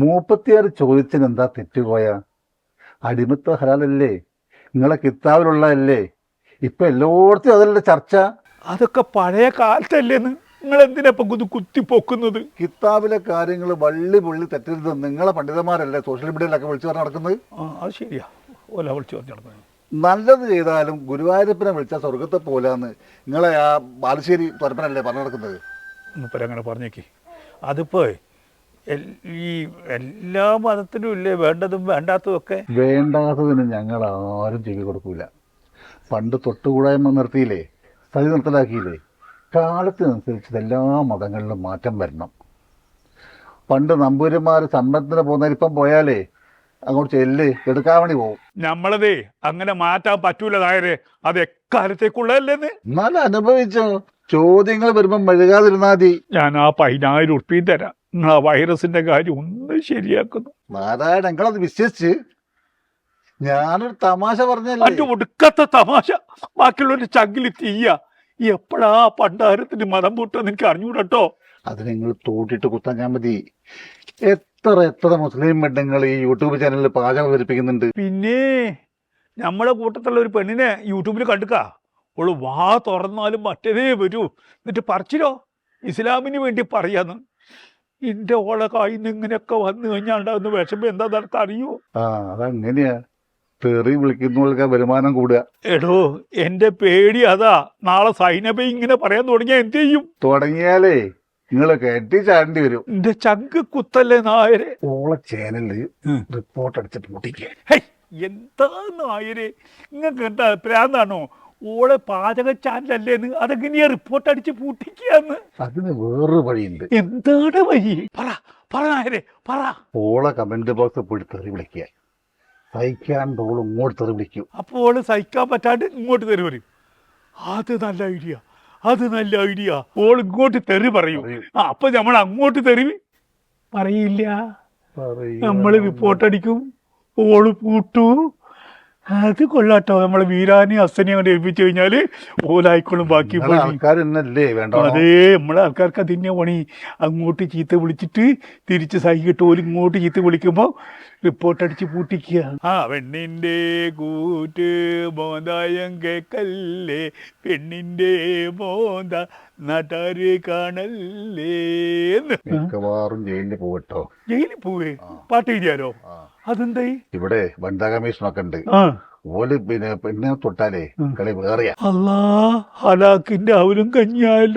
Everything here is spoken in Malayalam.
മൂപ്പത്തിയാറ് ചോദിച്ചതിന് എന്താ തെറ്റുപോയ? അടിമത്വ ഹലാലല്ലേ? നിങ്ങളെ കിത്താവിലുള്ളതല്ലേ ഇപ്പൊ എല്ലായിടത്തും അതല്ലേ ചർച്ച? അതൊക്കെ പഴയ കാലത്തല്ലേന്ന് നിങ്ങൾ എന്തിനാ ഇപ്പൊ ഇത് കുത്തിപ്പൊക്കുന്നത്? കിതാബിലെ കാര്യങ്ങൾ വള്ളി പുള്ളി തെറ്റരുത്. നിങ്ങളെ പണ്ഡിതന്മാരല്ലേ സോഷ്യൽ മീഡിയയിലൊക്കെ വിളിച്ചു പറഞ്ഞ് നടക്കുന്നത്? ആ അത് ശരിയാ. ഓല വിളിച്ചു പറഞ്ഞു നടക്കുന്നത് നല്ലത് ചെയ്താലും ഗുരുവായൂരപ്പനെ വിളിച്ച സ്വർഗത്തെ പോലാന്ന് നിങ്ങളെ ആ ബാലുശ്ശേരി തുറപ്പനല്ലേ പറഞ്ഞു നടക്കുന്നത്? മൂപ്പരങ്ങനെ പറഞ്ഞേക്കേ. അതിപ്പോ ഈ എല്ലാ മതത്തിനും ഇല്ലേ വേണ്ടതും വേണ്ടാത്തതൊക്കെ വേണ്ടാത്തതിന് ഞങ്ങൾ ആരും ചെവി കൊടുക്കൂല. പണ്ട് തൊട്ടുകൂടായ്മ നിർത്തിയില്ലേ? സ്ഥിതി നിർത്തലാക്കിയില്ലേ? കാലത്തിനനുസരിച്ച് എല്ലാ മതങ്ങളിലും മാറ്റം വരണം. പണ്ട് നമ്പൂരിമാർ സമ്പത്തിന് പോകുന്നവർ ഇപ്പം പോയാലേ അങ്ങോട്ട് ചെല്ല് എടുക്കാവണി പോകും നമ്മളതേ അങ്ങനെ മാറ്റാൻ പറ്റൂല നായരെ. അത് എക്കാലത്തേക്കുള്ളതല്ലേ എന്നാലും അനുഭവിച്ചോ? ചോദ്യങ്ങൾ വരുമ്പം മെഴുകാതിരുന്നാതി ഞാൻ ആ പതിനായിരം ഉറുപ്പിയും തരാം. നിങ്ങൾ ആ വൈറസിന്റെ കാര്യം ഒന്ന് ശരിയാക്കുന്നു. നാരായണ നിങ്ങളത് വിശ്വസിച്ച് ഞാനൊരു തമാശ പറഞ്ഞല്ലേ ഒടുക്കത്തെ തമാശ. ബാക്കിയുള്ളവരുടെ ചങ്കിൽ തീയ എപ്പോഴാ പണ്ടാരത്തിന് മതം പൂട്ടെന്ന് എനിക്ക് അറിഞ്ഞൂടട്ടോ അത് നിങ്ങൾ തോട്ടിട്ട് കുത്താൻ ഞാൻ മതി. എത്ര എത്ര മുസ്ലിം പെണ്ണുങ്ങൾ ഈ യൂട്യൂബ് ചാനലിൽ പാചകം അവതരിപ്പിക്കുന്നുണ്ട്. പിന്നെ നമ്മളെ കൂട്ടത്തിലുള്ള ഒരു പെണ്ണിനെ യൂട്യൂബിൽ കണ്ടുക്ക. ഓൾ വാ തുറന്നാലും മറ്റേതേ വരൂ. എന്നിട്ട് പറിച്ചിരോ? ഇസ്ലാമിന് വേണ്ടി പറയാന്ന്. എന്റെ ഓളെ കയ്യിൽ ഇങ്ങനെയൊക്കെ വന്നു കഴിഞ്ഞാൽ ഉണ്ടാകുന്ന വിഷമം എന്താ അറിയോ? ആ അതങ്ങനെയാ. തെറി വിളിക്കുന്നവർക്ക് വരുമാനം കൂടുക. എടോ എന്റെ പേടി അതാ. നാളെ സൈനബ ഇങ്ങനെ പറയാൻ തുടങ്ങിയാൽ എന്ത് ചെയ്യും? തുടങ്ങിയാലേ നിങ്ങൾ കെട്ടി ചാടേണ്ടി വരും. എന്റെ ചങ്ക് കുത്തല്ലേ നായരെ? ഓളെ ചാനലിൽ റിപ്പോർട്ട് അടിച്ചിട്ട് മുട്ടിക്കുക ഹേയ് എന്താ നായരെ? നിങ്ങൾക്ക് എന്താ പ്രാന്താണോ ഓളെ പാചക ചാനലല്ലേന്ന് അതെങ്ങനെയാ റിപ്പോർട്ട് അടിച്ച് പൂട്ടിക്കാന്ന് അതിന് വേറൊരു വഴിയുണ്ട്. എന്താണ് വഴി? പറ പറ നായരെ പറ. ഓളെ കമന്റ് ബോക്സ് പോയി തെറി വിളിക്കുക. സഹിക്കാൻ ഓൾ ഇങ്ങോട്ട് തെറി വിളിക്കും. അപ്പോൾ ഓൾ സഹിക്കാൻ പറ്റാണ്ട് ഇങ്ങോട്ട് തെറി പറയും. അത് നല്ല ഐഡിയ അത് നല്ല ഐഡിയ ഓൾ ഇങ്ങോട്ട് തെറി പറയും. ആ അപ്പൊ നമ്മൾ അങ്ങോട്ട് തെറി പറയില്ല. നമ്മൾ റിപ്പോർട്ട് അടിക്കും. ഓൾ പൂട്ടു. അത് കൊള്ളാട്ടോ നമ്മളെ വീരാനെ അസനെ കൊണ്ട് ഏൽപ്പിച്ചു കഴിഞ്ഞാൽ ഓലായിക്കോളും ബാക്കി അതേ നമ്മളെ ആൾക്കാർക്ക് അതിന്റെ പണി. അങ്ങോട്ട് ചീത്ത വിളിച്ചിട്ട് തിരിച്ച് സഹിക്കിട്ട് ഓൽ ഇങ്ങോട്ട് ചീത്ത വിളിക്കുമ്പോ റിപ്പോർട്ട് അടിച്ച് പൂട്ടിക്കുക. ആ പെണ്ണിന്റെ കൂറ്റ് മോന്തായം കേക്കല്ലേ പെണ്ണിന്റെ മോന്ത നാട്ടാര് കാണല്ലേ. മിക്കവാറും ജയിലിൽ പോകട്ടോ ജയിലിൽ പോവേ? പാട്ട് എഴുതിയാലോ? അതെന്തായി ഇവിടെ വനിതാ കമ്മീഷനൊക്കെ ഉണ്ട്. ഓൽ പിന്നെ പിന്നെ തൊട്ടാലേ കളി വേറെയാ. അല്ലാ ഹലാക്കിന്റെ അവരും കഞ്ഞിയായല്ലോ.